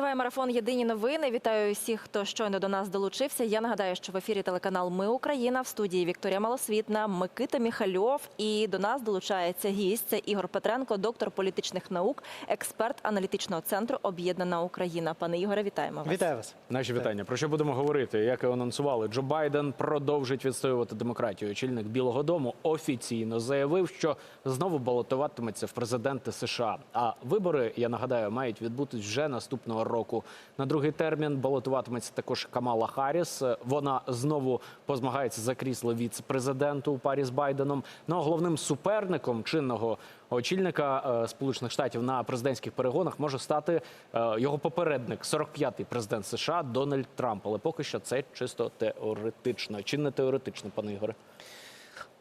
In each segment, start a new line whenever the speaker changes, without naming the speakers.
Триває марафон Єдині новини. Вітаю всіх, хто щойно до нас долучився. Я нагадаю, що в ефірі телеканал Ми Україна в студії Вікторія Малосвітна, Микита Міхальов. І до нас долучається гість. Це Ігор Петренко, доктор політичних наук, експерт аналітичного центру Об'єднана Україна. Пане Ігоре, вітаємо вас.
Вітаю вас.
Наші вітання. Про що будемо говорити? Як і анонсували, Джо Байден продовжить відстоювати демократію. Очільник Білого Дому офіційно заявив, що знову балотуватиметься в президенти США. А вибори, я нагадаю, мають відбутись вже наступного року. На другий термін балотуватиметься також Камала Харріс. Вона знову позмагається за крісло віце-президенту у парі з Байденом. Ну а головним суперником чинного очільника е, Сполучених Штатів на президентських перегонах може стати е, його попередник, 45-й президент США Дональд Трамп. Але поки що це чисто теоретично. Чи не теоретично, пане Ігоре?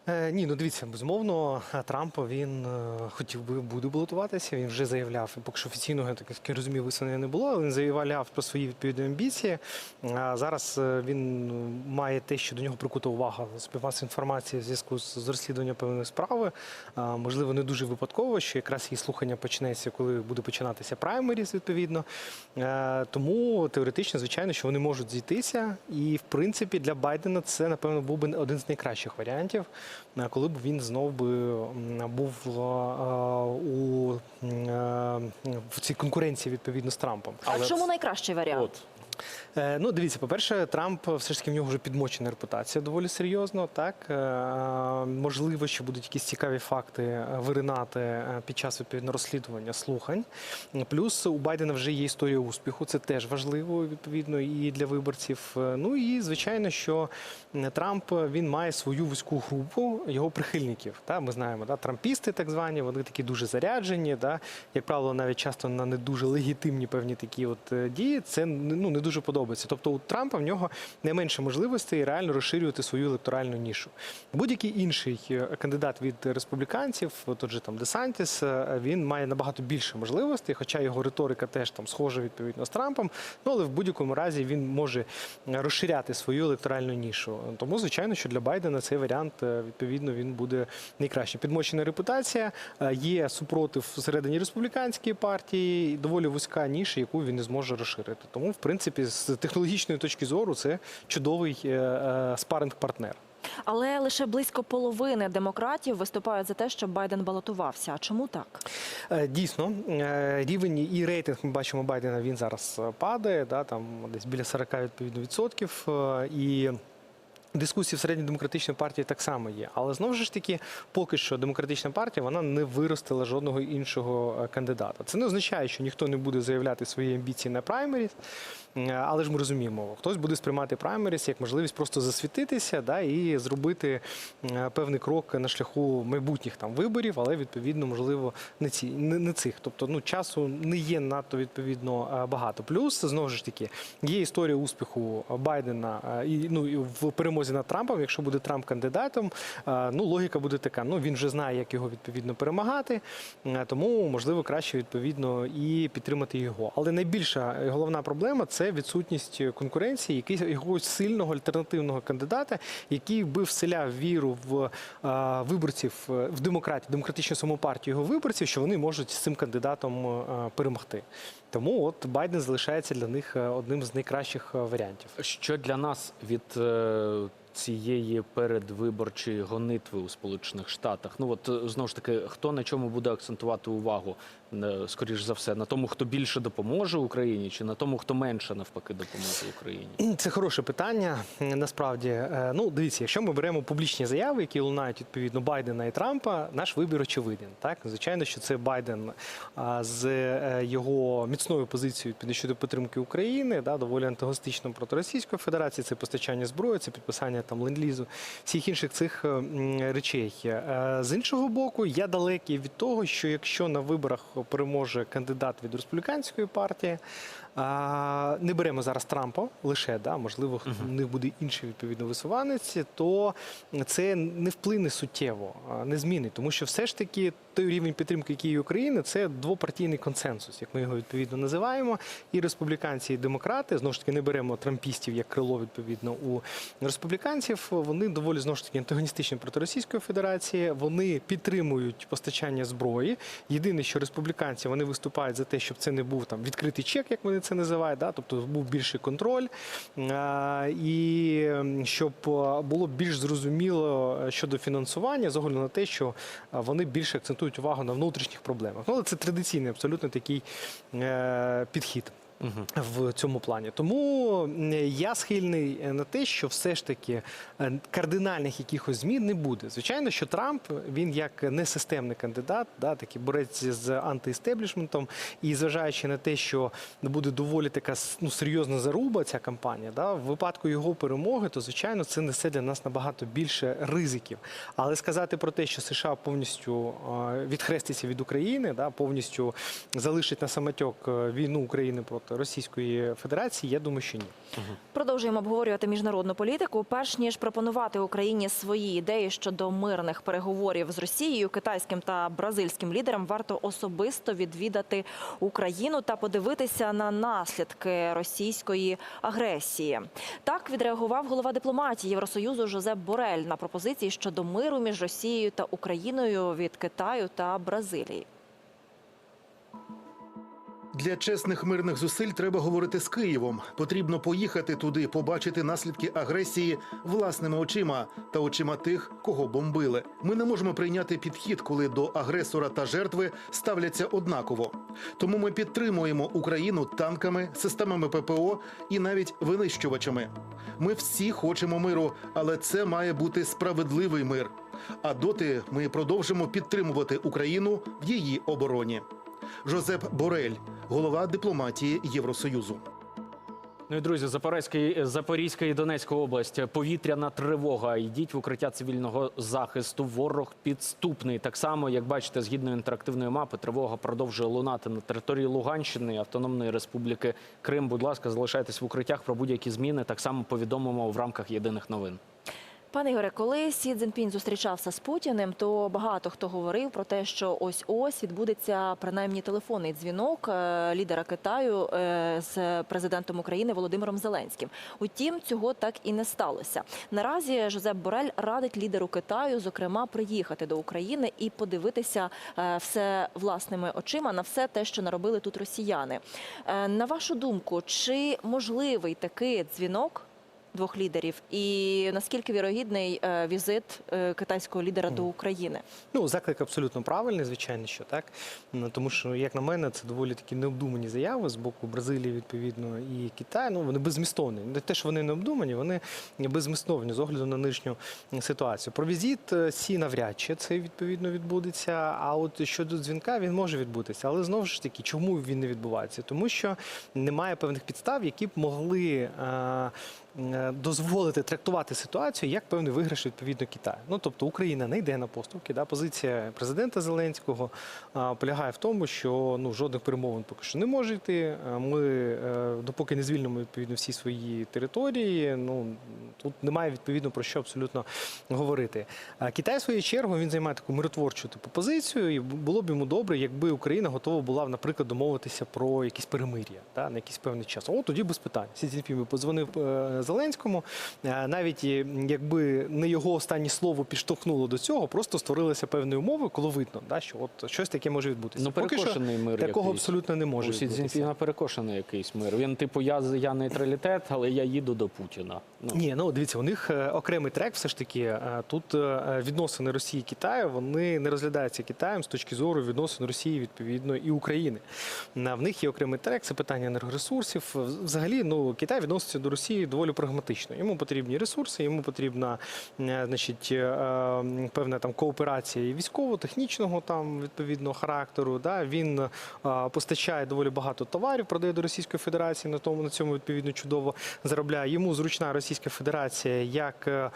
Е, ні, ну дивіться, безумовно, Трамп він е, хотів би буде балотуватися. Він вже заявляв, поки що офіційного так розумію, висунення не було. Він заявляв про свої відповідні амбіції. А зараз е, він має те, що до нього прикута увага співмаса інформації в зв'язку з, розслідуванням певної справи. А, можливо, не дуже випадково, що якраз її слухання почнеться, коли буде починатися праймеріс, відповідно. Е, тому теоретично, звичайно, що вони можуть зійтися. І в принципі для Байдена це напевно був би один з найкращих варіантів. Е, Коли б він знов би був е, у е, в цій конкуренції відповідно з Трампом.
А
Але
чому найкращий варіант?
От
Ну, дивіться, по-перше, Трамп все ж таки в нього вже підмочена репутація доволі серйозно. Так Е, можливо, що будуть якісь цікаві факти е, виринати е, під час відповідно розслідування слухань. Плюс у Байдена вже є історія успіху. Це теж важливо відповідно і для виборців. Е, Ну і звичайно, що Трамп він має свою вузьку групу його прихильників. Та ми знаємо, да, трампісти, так звані, вони такі дуже заряджені. Да, як правило, навіть часто на не дуже легітимні певні такі от е, дії. Це ну не дуже подобається. Тобто у Трампа в нього найменше можливостей реально розширювати свою електоральну нішу. Будь-який інший е, кандидат від республіканців, тот же там Десантіс, е, він має набагато більше можливостей, хоча його риторика теж там схожа відповідно з Трампом. Ну але в будь-якому разі він може е, розширяти свою електоральну нішу. Тому, звичайно, що для Байдена цей варіант відповідно він буде найкраще. Підмочена репутація, є супротив всередині республіканської партії, доволі вузька ніша, яку він не зможе розширити. Тому, в принципі, з технологічної точки зору, це чудовий е, е, спаринг-партнер.
Але лише близько половини демократів виступають за те, щоб Байден балотувався. А чому так?
Е, Дійсно, рівень і рейтинг ми бачимо Байдена. Він зараз падає, да, там десь біля 40 відповідно відсотків. І Дискусії в середньодемократичній партії так само є, але знову ж таки, поки що демократична партія вона не виростила жодного іншого е, кандидата. Це не означає, що ніхто не буде заявляти свої амбіції на праймеріс, е, але ж ми розуміємо, хтось буде сприймати праймеріс як можливість просто засвітитися да, і зробити е, певний крок на шляху майбутніх там виборів, але відповідно, можливо, не ці не, не цих. Тобто, ну часу не є надто відповідно багато. Плюс знову ж таки є історія успіху Байдена і ну в перемозі над Трампом. Якщо буде Трамп кандидатом, е, ну логіка буде така. Ну він вже знає, як його відповідно перемагати, е, тому можливо краще відповідно і підтримати його. Але найбільша головна проблема це відсутність конкуренції, якогось сильного альтернативного кандидата, який би вселяв віру в е, виборців е, в демократію, демократичну саму партію його виборців, що вони можуть з цим кандидатом е, перемогти. Тому от Байден залишається для них е, одним з найкращих е, варіантів.
що для нас від е, цієї передвиборчої гонитви у Сполучених Штатах? Ну от знову ж таки, хто на чому буде акцентувати увагу? Е, Скоріш за все, на тому, хто більше допоможе Україні, чи на тому, хто менше навпаки допоможе Україні?
Це хороше питання. е, Насправді, Е, ну дивіться, якщо ми беремо публічні заяви, які лунають відповідно Байдена і Трампа, наш вибір очевиден. Так, звичайно, що це Байден з його міцною позицією щодо підтримки України, да, доволі антагоністично проти Російської Федерації. Це постачання зброї, це підписання там ленд-лізу, всіх інших цих е, речей. З іншого боку, я далекий від того, що якщо на виборах переможе кандидат від республіканської партії. А, не беремо зараз Трампа лише, да, можливо, у них буде інший відповідно висуванець, то це не вплине суттєво, не змінить, тому що все ж таки той рівень підтримки, який є України, це двопартійний консенсус, як ми його відповідно називаємо. І республіканці, і демократи знову ж таки не беремо трампістів як крило відповідно у республіканців. Вони доволі знову ж таки антагоністичні проти Російської Федерації. Вони підтримують постачання зброї. Єдине, що республіканці вони виступають за те, щоб це не був там відкритий чек, як вони вони це називають, да, тобто був більший контроль, е, і щоб е, було більш зрозуміло е, щодо фінансування, з огляду на те, що вони більше акцентують увагу на внутрішніх проблемах. Ну, але це традиційний абсолютно такий підхід в цьому плані. Тому я схильний е, на те, що все ж таки е, кардинальних якихось змін не буде. Звичайно, що Трамп він як несистемний кандидат, да, такий борець з антиестеблішментом, і зважаючи на те, що буде доволі така ну, серйозна заруба ця кампанія, да, в випадку його перемоги, то звичайно це несе для нас набагато більше ризиків. Але сказати про те, що США повністю відхреститься від України, да, повністю залишить на самотьок е, війну України проти Російської Федерації, я думаю, що ні.
Продовжуємо обговорювати міжнародну політику. Перш ніж пропонувати Україні свої ідеї щодо мирних переговорів з Росією, китайським та бразильським лідерам варто особисто відвідати Україну та подивитися на наслідки російської агресії. Так відреагував голова дипломатії Євросоюзу Жозеп Борель на пропозиції щодо миру між Росією та Україною від Китаю та Бразилії.
Для чесних мирних зусиль треба говорити з Києвом. Потрібно поїхати туди, побачити наслідки агресії власними очима та очима тих, кого бомбили. Ми не можемо прийняти підхід, коли до агресора та жертви ставляться однаково. Тому ми підтримуємо Україну танками, системами ППО і навіть винищувачами. Ми всі хочемо миру, але це має бути справедливий мир. А доти ми продовжимо підтримувати Україну в її обороні. Жозеп Борель, голова дипломатії Євросоюзу.
Ну і друзі, Запорізька, Запорізька і Донецька область. Повітряна тривога. Йдіть в укриття цивільного захисту. Ворог підступний. Так само, як бачите, згідно інтерактивної мапи, тривога продовжує лунати на території Луганщини, Автономної Республіки Крим. Будь ласка, залишайтесь в укриттях про будь-які зміни. Так само повідомимо в рамках єдиних новин.
Пане Ігоре, коли Сі Цзіньпінь зустрічався з Путіним, то багато хто говорив про те, що ось ось відбудеться принаймні телефонний дзвінок е, лідера Китаю е, з президентом України Володимиром Зеленським. Утім, цього так і не сталося. Наразі Жозеп Борель радить лідеру Китаю, зокрема, приїхати до України і подивитися е, все власними очима на все те, що наробили тут росіяни. На вашу думку, чи можливий такий дзвінок? Двох лідерів, і наскільки вірогідний е, візит е, китайського лідера до України?
Ну, заклик абсолютно правильний, звичайно, що так. Тому що, як на мене, це доволі такі необдумані заяви з боку Бразилії, відповідно, і Китаю. Ну, вони беззмістовні. Не те, що вони необдумані, вони беззмістовні з огляду на нинішню ситуацію. Про візит е, Сі навряд чи це відповідно відбудеться. А от щодо дзвінка він може відбутися. Але знову ж таки, чому він не відбувається? Тому що немає певних підстав, які б могли. Е, е, Дозволити трактувати ситуацію як певний виграш відповідно Китаю. Ну тобто Україна не йде на поступки. Да? Позиція президента Зеленського полягає в тому, що ну жодних перемовин поки що не може йти. Ми е, допоки не звільнимо відповідно всі свої території. Ну тут немає відповідно про що абсолютно говорити. Китай в свою чергу він займає таку миротворчу типу позицію, і було б йому добре, якби Україна готова була, наприклад, домовитися про якісь перемир'я да, на якийсь певний час. О, тоді без питань. Сі Цзіньпін подзвонив е, Зеленському. Е, Навіть якби не його останнє слово підштовхнуло до цього, просто створилися певні умови, коли видно, да, що от щось таке може відбутися.
Ну,
Поки що
мир
такого
якийсь.
абсолютно не може
У Сі. Цзіньпіна перекошений якийсь мир. Він типу я я нейтралітет, але я їду до Путіна. Ну
Ні, ну дивіться, у них е, окремий трек, все ж таки. е, Тут відносини Росії і Китаю вони не розглядаються Китаєм з точки зору відносин Росії відповідно і України. В них є окремий трек, це питання енергоресурсів. Взагалі, ну Китай відноситься до Росії доволі прагматично. Йому потрібні ресурси, йому потрібна значить, е, певна там кооперація і військово-технічного там відповідного характеру. Да? Він е, постачає доволі багато товарів, продає до Російської Федерації. На тому на цьому відповідно чудово заробляє. Йому зручна Російська Федерація як е,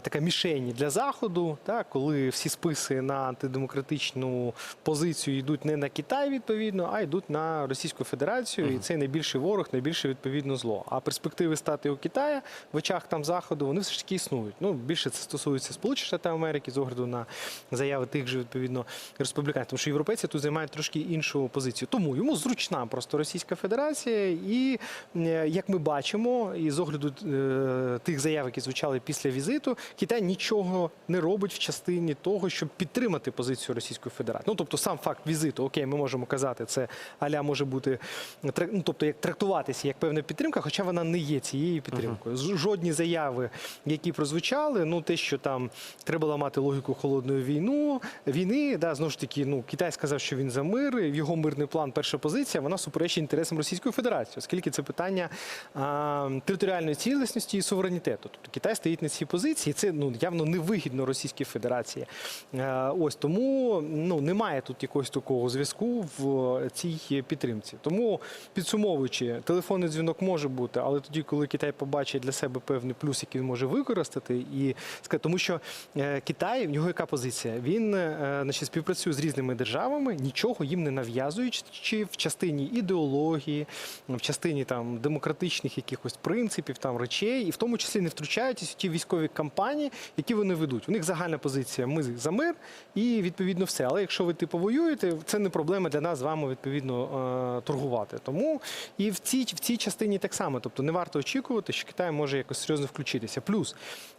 така мішень для заходу, так, коли всі списи на антидемократичну позицію йдуть не на Китай відповідно, а йдуть на Російську Федерацію. І це найбільший ворог, найбільше відповідно зло. А перспективи стати у Китаї в очах там заходу, вони все ж таки існують. Ну більше це стосується Сполучених Штатів Америки з огляду на заяви тих же відповідно республіканців, тому що європейці тут займають трошки іншу позицію. Тому йому зручна просто Російська Федерація, і е, як ми бачимо, і з огляду е, тих заяв, які звучали після візиту, Китай нічого не робить в частині того, щоб підтримати позицію Російської Федерації. Ну тобто, сам факт візиту, окей, ми можемо казати, це аля може бути ну, тобто як трактуватися як певна підтримка, хоча вона не є цією підтримкою. Жодні заяви, які прозвучали, ну те, що там треба ламати логіку холодної війну, війни, да, знову ж таки, ну Китай сказав, що він за мир, його мирний план, перша позиція, вона суперечить інтересам Російської Федерації, оскільки це питання а, територіальної цілісності і суверенітету. Тобто Китай стоїть на цій позиції, це ну явно невигідно Російській Федерації. Е, ось тому ну немає тут якогось такого зв'язку в цій підтримці. Тому підсумовуючи, телефонний дзвінок може бути, але тоді, коли Китай побачить для себе певний плюс, який він може використати, і ска- тому що е, Китай в нього яка позиція? Він е, значить, співпрацює з різними державами, нічого їм не нав'язуючи в частині ідеології, в частині там демократичних якихось принципів, там речей, і в тому числі не втручаючись в ті військові кампанії, які вони ведуть. У них загальна позиція ми за мир і відповідно все. Але якщо ви типу воюєте, це не проблема для нас з вами відповідно е, торгувати. Тому і в цій в цій частині так само. Тобто не варто очікувати, що Китай може якось серйозно включитися. Плюс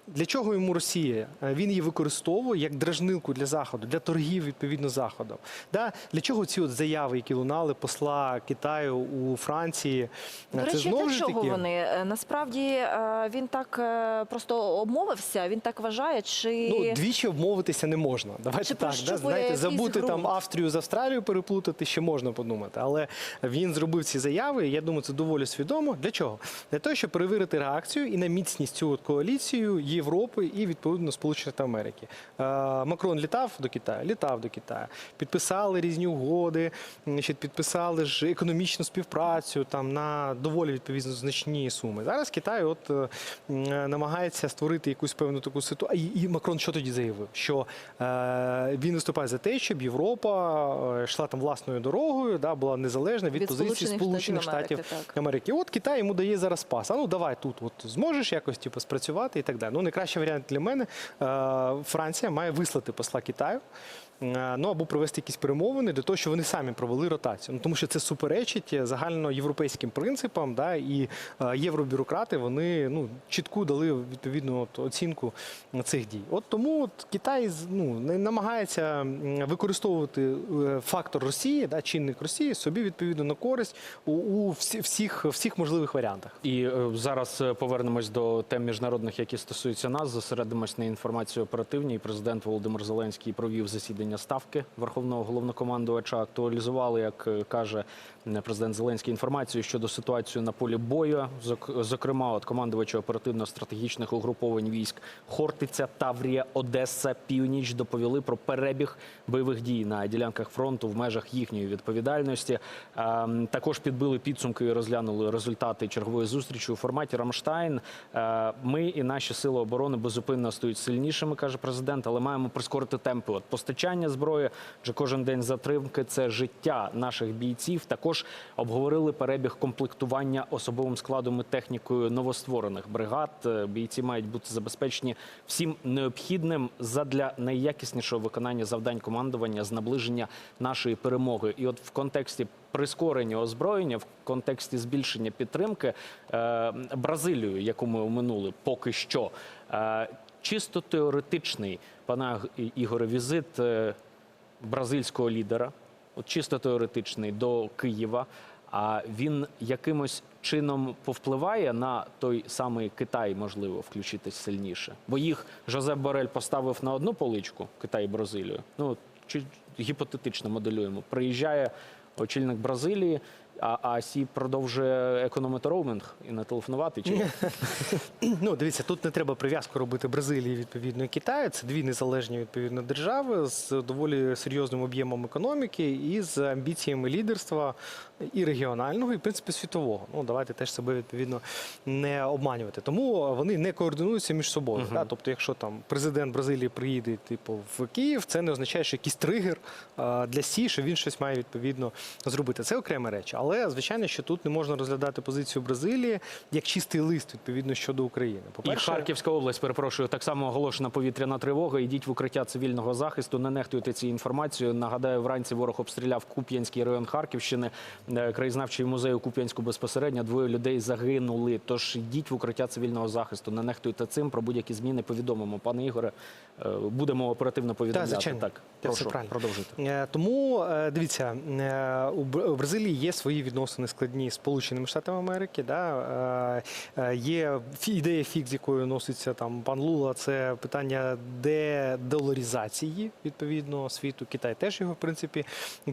для чого йому Росія? Е, Він її використовує як дражнилку для заходу, для торгів відповідно заходом. Да? Для чого ці от заяви, які лунали посла Китаю у Франції?
До
Е,
речі, для чого
таки-
вони? Е, Насправді е, він так е, просто обмовився, він так вважає, чи
Ну, двічі обмовитися не можна. Давайте
Чи
так. Да? Знаєте, забути там? Австрію з Австралією переплутати ще можна подумати. Але він зробив ці заяви. Я думаю, це доволі свідомо. Для чого? Для того, щоб перевірити реакцію і на міцність цю от коаліцію Європи і відповідно Сполучених Штатів Америки. Е, Макрон літав до Китаю, літав до Китаю. Підписали різні угоди, значить, підписали ж економічну співпрацю там на доволі відповідно значні суми. Зараз Китай от е, намагається створити якусь певну таку ситуацію. І, Макрон що тоді заявив? Що е, він виступає за те, щоб Європа е, йшла там власною дорогою, да, була незалежна від,
Від
позиції
Сполучених Штатів Америки.
Америки. От Китай йому дає зараз пас. А ну давай тут, от зможеш якось типу, спрацювати і так далі. Ну найкращий варіант для мене е, Франція має вислати посла Китаю. Е, Ну або провести якісь перемовини для того, щоб вони самі провели ротацію. Ну тому що це суперечить загальноєвропейським принципам, да, і е, євробюрократи вони ну чітку дали відповідну от, оцінку цих дій. От тому от Китай ну намагається використовувати е, фактор Росії, да, чинник Росії собі відповідно на користь у, у всі- всіх, всіх можливих варіантах.
І зараз повернемось до тем міжнародних, які стосуються нас. Зосередимось на інформації оперативній. Президент Володимир Зеленський провів засідання ставки Верховного головнокомандувача. Актуалізували, як е, каже е, президент Зеленський, інформацію щодо ситуації на полі бою. Зок- Зокрема, от командувачі оперативно-стратегічних угруповань військ Хортиця, Таврія, Одеса, Північ доповіли про перебіг бойових дій на ділянках фронту в межах їхньої відповідальності. Ем, Також підбили підсумки і розглянули результати чергової зустрічі у форматі Рамштайн. Е, Ми і наші сили оборони безупинно стають сильнішими, каже президент, але маємо прискорити темпи. От постачання зброї, вже кожен день затримки це життя наших бійців. Також обговорили перебіг комплектування особовим складом і технікою новостворених бригад. Е, Бійці мають бути забезпечені всім необхідним задля найякіснішого виконання завдань командування з наближення нашої перемоги. І от в контексті прискорення озброєння, в контексті збільшення підтримки е, Бразилію, яку ми оминули, поки що. Чисто теоретичний, пане Аг- Ігоре, візит е, бразильського лідера, от чисто теоретичний, до Києва. А він якимось чином повпливає на той самий Китай, можливо, включитись сильніше. Бо їх Жозеп Борель поставив на одну поличку Китай і Бразилію. Ну чи гіпотетично моделюємо. Приїжджає очільник Бразилії, а, а Сі продовжує економити роуминг і не телефонувати. Чи?
Ну, дивіться, тут не треба прив'язку робити Бразилії відповідно і Китаю. Це дві незалежні відповідно держави з доволі серйозним об'ємом економіки і з амбіціями лідерства і регіонального, і в принципі світового. Ну давайте теж себе відповідно не обманювати. Тому вони не координуються між собою. Да? Тобто, якщо там президент Бразилії приїде, типу, в Київ, це не означає, що якийсь тригер для Сі, що він щось має відповідно зробити. Це окрема реч. Але звичайно, що тут не можна розглядати позицію Бразилії як чистий лист відповідно щодо України.
І Харківська область, перепрошую, так само оголошена повітряна тривога. Йдіть в укриття цивільного захисту. Не нехтуйте цією інформацією. Нагадаю, вранці ворог обстріляв Куп'янський район Харківщини, Е, краєзнавчий музей у Куп'янську безпосередньо. Двоє людей загинули. Тож йдіть в укриття цивільного захисту. Не нехтуйте цим. Про будь-які зміни повідомимо. Пане Ігоре, е, будемо оперативно повідомляти.
звичайно.
Так, прошу продовжуйте.
Е, Тому дивіться, у Бразилії є свої відносини складні з Сполученими Штатами Америки. Да? Е, е, Є ідея фікс, з якою носиться там пан Лула. Це питання дедоларізації відповідно світу. Китай теж його в принципі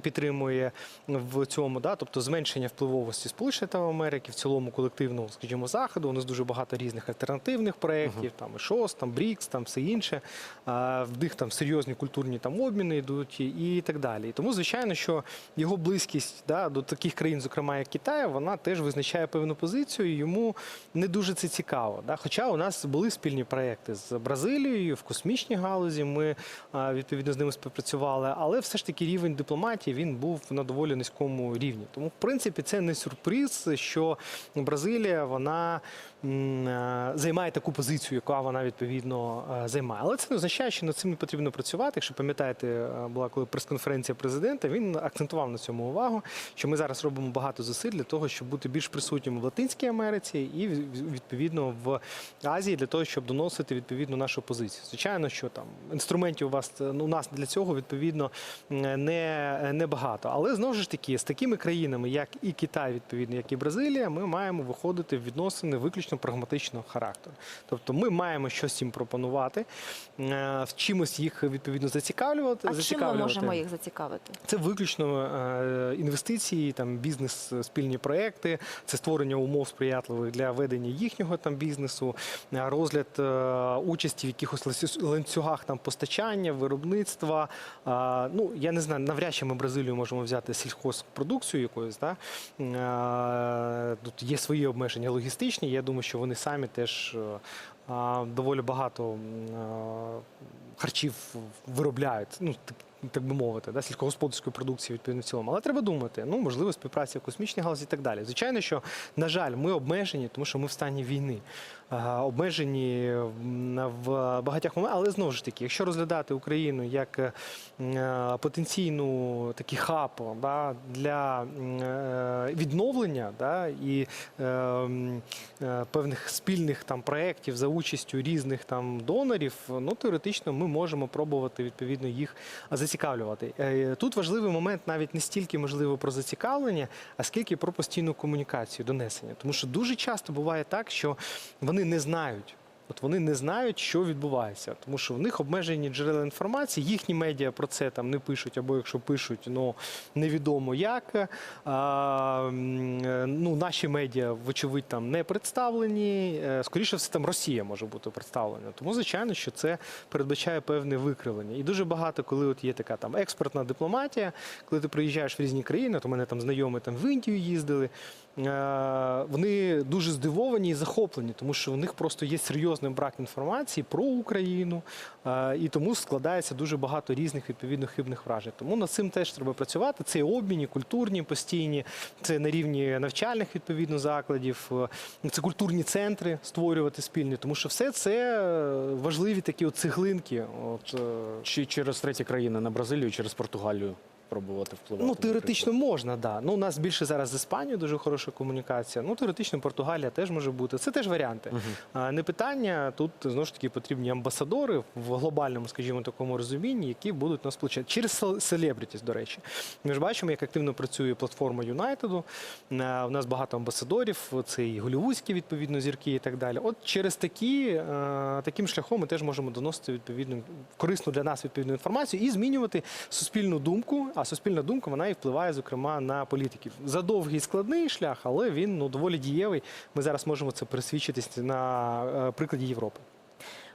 підтримує в цьому. Да? Тобто зменшення впливовості Сполучених Штатів Америки в цілому колективного, скажімо, заходу. У нас дуже багато різних альтернативних проєктів, там і ШОС, там БРІКС, там все інше. В них там серйозні культурні там обміни йдуть і так далі. Тому, звичайно, що його близькість да, до таких країн, зокрема як Китай, вона теж визначає певну позицію. і Йому не дуже це цікаво. Да? Хоча у нас були спільні проекти з Бразилією в космічній галузі. Ми відповідно з ними співпрацювали, але все ж таки рівень дипломатії він був на доволі низькому рівні. Тому, в принципі, це не сюрприз, що Бразилія вона займає таку позицію, яка вона відповідно е, займає. Але це не означає, що над цим не потрібно працювати. Якщо пам'ятаєте, е, була коли прес-конференція президента, він акцентував на цьому увагу, що ми зараз робимо багато зусиль для того, щоб бути більш присутніми в Латинській Америці і від- відповідно в Азії для того, щоб доносити відповідно нашу позицію. Звичайно, що там інструментів у вас е, ну, у нас для цього відповідно не, не багато. Але знову ж таки, з такими країнами, як і Китай, відповідно, як і Бразилія, ми маємо виходити в відносини виключно прагматичного характеру. Тобто ми маємо щось їм пропонувати, е, в чимось їх відповідно зацікавлювати.
А чим ми можемо їх зацікавити?
Це виключно е, інвестиції, там бізнес, е, спільні проекти, це створення умов сприятливих для ведення їхнього там бізнесу, розгляд участі в якихось ланцюгах там постачання, виробництва. Ну я не знаю, навряд чи ми Бразилію можемо взяти сільхозпродукцію якоюсь. Да? Тут є свої обмеження логістичні. Я думаю, що вони самі теж е, доволі багато е, харчів виробляють. Ну так, би мовити, да, сільськогосподарської продукції відповідно в цілому. Але треба думати, ну можливо, співпраця в космічній галузі і так далі. Звичайно, що на жаль, ми обмежені, тому що ми в стані війни. Обмежені в багатьох моментах, але знову ж таки, якщо розглядати Україну як е, потенційну такий хаб да, для е, відновлення да, і е, певних спільних там проєктів за участю різних там донорів, ну теоретично ми можемо пробувати відповідно їх зацікавлювати. Е, Тут важливий момент навіть не стільки можливо про зацікавлення, а скільки про постійну комунікацію, донесення. Тому що дуже часто буває так, що вони не знають. От вони не знають, що відбувається, тому що в них обмежені джерела інформації, їхні медіа про це там не пишуть, або якщо пишуть, ну невідомо як. А, ну, наші медіа, вочевидь, там не представлені. Е, Скоріше все, там Росія може бути представлена. Тому, звичайно, що це передбачає певне викривлення. І дуже багато, коли от є така там експертна дипломатія, коли ти приїжджаєш в різні країни, то мене там знайомі там в Індію їздили. Е, Вони дуже здивовані і захоплені, тому що у них просто є серйозний брак інформації про Україну, е, і тому складається дуже багато різних відповідно хибних вражень. Тому над цим теж треба працювати. Це обміні, культурні, постійні, це на рівні навчальних відповідно закладів, е, це культурні центри створювати спільні, тому що все це важливі такі от цеглинки. От,
Чи через треті країни на Бразилію, через Португалію пробувати впливати?
Ну, теоретично можна, да. Ну, у нас більше зараз з Іспанією дуже хороша комунікація. Ну, теоретично Португалія теж може бути. Це теж варіанти. А, Не питання. Тут знову ж таки потрібні амбасадори в глобальному, скажімо, такому розумінні, які будуть нас получати. Через селебрітіс, до речі. Ми ж бачимо, як активно працює платформа Юнайтеду. У нас багато амбасадорів, це і голівудські відповідно зірки і так далі. От через такі, таким шляхом ми теж можемо доносити відповідну корисну для нас відповідну інформацію і змінювати суспільну думку. А суспільна думка вона і впливає, зокрема, на політиків. За довгий і складний шлях, але він ну доволі дієвий. Ми зараз можемо це присвідчитись на е, прикладі Європи.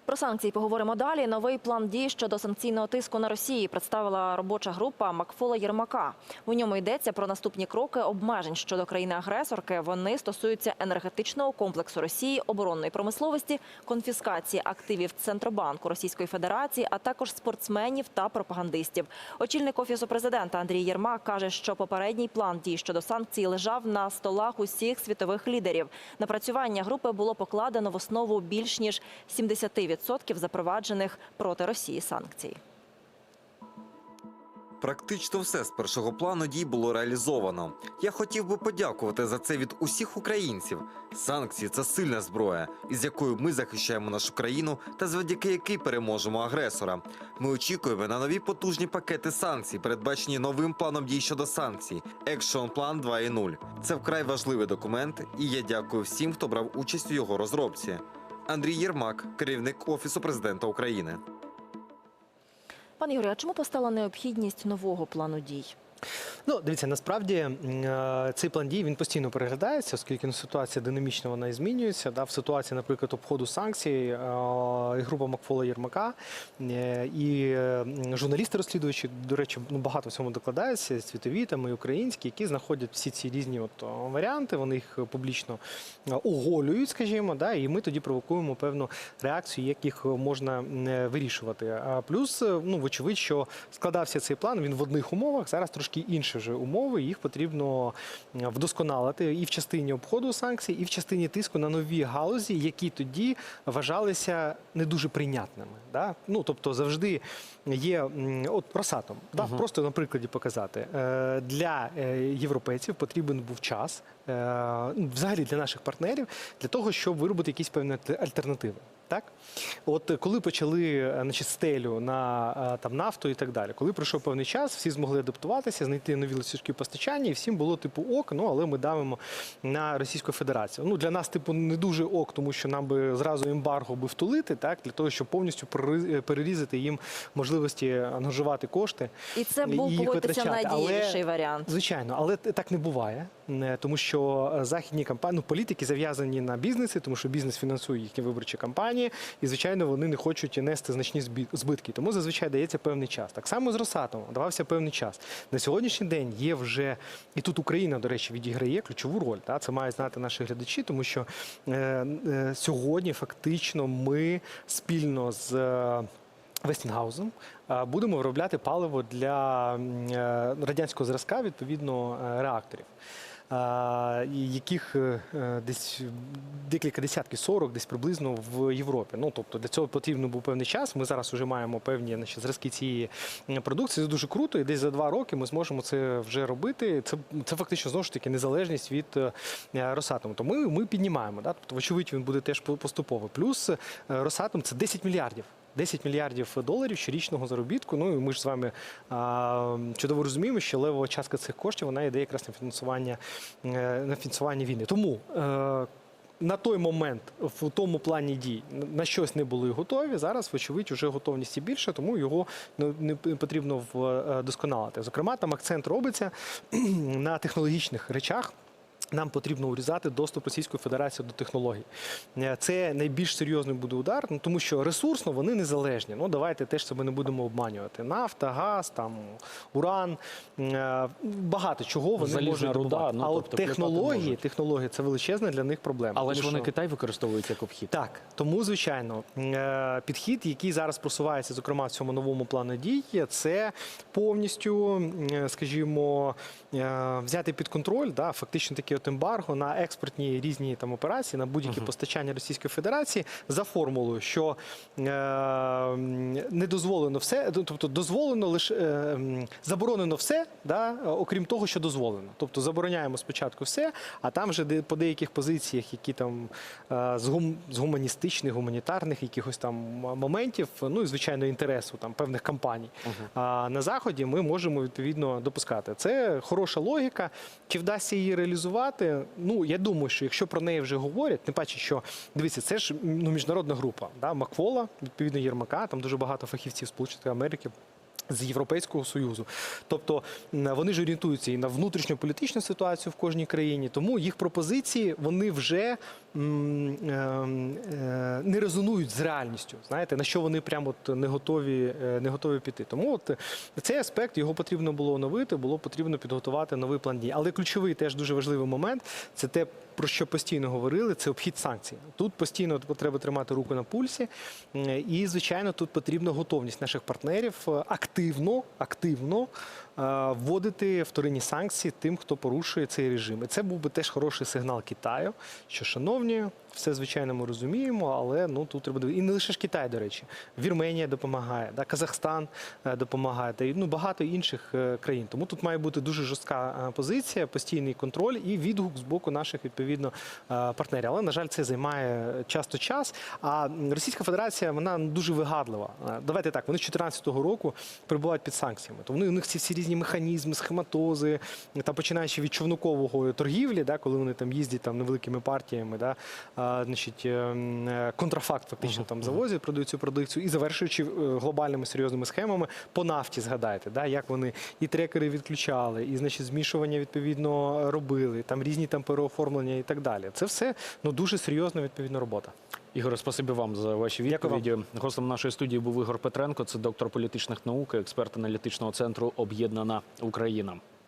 Про санкції поговоримо далі. Новий план дій щодо санкційного тиску на Росії представила робоча група Макфола Єрмака. У ньому йдеться про наступні кроки обмежень щодо країни-агресорки. Вони стосуються енергетичного комплексу Росії, оборонної промисловості, конфіскації активів Центробанку Російської Федерації, а також спортсменів та пропагандистів. Очільник офісу президента Андрій Єрмак каже, що попередній план дій щодо санкцій лежав на столах усіх світових лідерів. Напрацювання групи було покладено в основу більш ніж 70% запроваджених проти Росії санкцій.
Практично все з першого плану дій було реалізовано. Я хотів би подякувати за це від усіх українців. Санкції це сильна зброя, із якою ми захищаємо нашу країну та завдяки якій переможемо агресора. Ми очікуємо на нові потужні пакети санкцій, передбачені новим планом дій щодо санкцій. Екшон План 2.0. Це вкрай важливий документ, і я дякую всім, хто брав участь у його розробці. Андрій Єрмак, керівник офісу президента України.
Пане Юрію, а чому постала необхідність нового плану дій?
Ну, дивіться, насправді е, цей план дій він постійно переглядається, оскільки ну, ситуація динамічно вона і змінюється. Да, в ситуації, наприклад, обходу санкцій, е, група Макфола Єрмака е, і журналісти розслідуючі, до речі, ну багато в цьому докладаються, світові там і українські, які знаходять всі ці різні от варіанти. Вони їх публічно оголюють, скажімо, да, і ми тоді провокуємо певну реакцію, як їх можна вирішувати. А плюс, ну вочевидь, що складався цей план, він в одних умовах, зараз трошки інші вже умови. Їх потрібно вдосконалити і в частині обходу санкцій, і в частині тиску на нові галузі, які тоді вважалися не дуже прийнятними. Да? Ну тобто завжди є от просатом. Да? Просто на прикладі показати Е, для е, європейців потрібен був час. Е, ну, Взагалі для наших партнерів для того, щоб виробити якісь певні альтернативи. Так, от е, коли почали е, значить, стелю на там нафту і так далі, коли пройшов певний час, всі змогли адаптуватися, знайти нові ланцюжки постачання, і всім було типу ок, ну але ми давимо на Російську Федерацію. Ну для нас, типу, не дуже ок, тому що нам би зразу ембарго би втулити, так для того, щоб повністю перерізати їм можливості ангажувати кошти.
І це
І
був.
Але-
найдієвіший варіант.
Звичайно, але так не буває, тому що е, західні кампанії, ну, політики зав'язані на бізнеси, тому що бізнес фінансує їхні виборчі кампанії, і звичайно вони не хочуть нести значні збитки. Тому зазвичай дається певний час. Так само з Росатомом давався певний час. На сьогоднішній день є вже і тут Україна, до речі, відіграє ключову роль. Та це мають знати наші глядачі, тому що е, е, сьогодні фактично ми спільно з. Вестінгаузом будемо виробляти паливо для радянського зразка, відповідно, реакторів. Е, яких е, е, десь декілька десятків, 40 десь приблизно в Європі. Ну тобто для цього потрібно був певний час. Ми зараз вже маємо певні значить, зразки цієї продукції. Це дуже круто, і десь за два роки ми зможемо це вже робити. Це, це фактично знову ж таки незалежність від е, Росатому. То ми, ми піднімаємо. Да? Тобто, вочевидь, він буде теж по- поступово. Плюс е, Росатом це 10 мільярдів. 10 мільярдів доларів щорічного заробітку. Ну і ми ж з вами а, чудово розуміємо, що левова частка цих коштів вона йде якраз на фінансування е, на фінансування війни. Тому е, на той момент в тому плані дій на щось не були готові. Зараз, вочевидь, вже готовності більше, тому його не, потрібно вдосконалити. Зокрема, там акцент робиться на технологічних речах. Нам потрібно урізати доступ Російської Федерації до технологій. Е, Це найбільш серйозний буде удар, ну тому що ресурсно вони незалежні. Ну давайте теж себе не будемо обманювати. Нафта, газ, там уран, е, багато чого вони
Залізна
можуть
руда, ну,
а от
тобто
технології, технології це величезна для них проблема.
Але ж вони
що-
Китай використовують як обхід.
так, тому звичайно, е, підхід, який зараз просувається, зокрема в цьому новому плану дій, це повністю, скажімо, взяти під контроль, да, фактично таке от ембарго на експортні різні там операції, на будь-які постачання Російської Федерації за формулою, що е, не дозволено все, тобто дозволено лише е, заборонено все, да, окрім того, що дозволено. Тобто забороняємо спочатку все, а там вже по деяких позиціях, які там е, з, гум, з гуманістичних, гуманітарних якихось там моментів, ну і звичайно інтересу там певних компаній. А на заході ми можемо відповідно допускати. Це хороша логіка. Чи вдасться її реалізувати? Ну я думаю, що якщо про неї вже говорять, тим паче, що дивіться, це ж ну, міжнародна група. Да? Маквола, відповідно Єрмака, там дуже багато фахівців Сполучених Америки. З Європейського союзу, тобто вони ж орієнтуються і на внутрішньополітичну ситуацію в кожній країні, тому їх пропозиції вони вже м, е, не резонують з реальністю. Знаєте, на що вони прямо от не готові, е, не готові піти. Тому от цей аспект його потрібно було оновити, було потрібно підготувати новий план дій. Але ключовий теж дуже важливий момент це те, про що постійно говорили, це обхід санкцій. Тут постійно треба тримати руку на пульсі, і звичайно, тут потрібна готовність наших партнерів е, активно, активно вводити вторинні санкції тим, хто порушує цей режим. І це був би теж хороший сигнал Китаю, що шановні, все звичайно ми розуміємо, але ну тут треба і не лише ж Китай, до речі, Вірменія допомагає, да, Казахстан е, допомагає, та ну багато інших е, країн. Тому тут має бути дуже жорстка е, позиція, постійний контроль і відгук з боку наших відповідно е, партнерів. Але на жаль, це займає часто час. А Російська Федерація вона дуже вигадлива. Е, Давайте так, вони з 2014 року перебувають під санкціями. То вони у них ці всі різні механізми, схематози, там починаючи від човникового торгівлі, да, коли вони там їздять там невеликими партіями, да, а, значить, е, е, контрафакт фактично там завозять, продають цю продукцію, і завершуючи е, глобальними серйозними схемами по нафті, згадайте, да, як вони і трекери відключали, і значить змішування відповідно робили, там різні там переоформлення і так далі. Це все ну дуже серйозна відповідна робота.
Ігоре, спасибі вам за ваші
Дякую
відповіді. Гостем нашої студії був Ігор Петренко, це доктор політичних наук, експерт аналітичного центру Об'єднана Україна.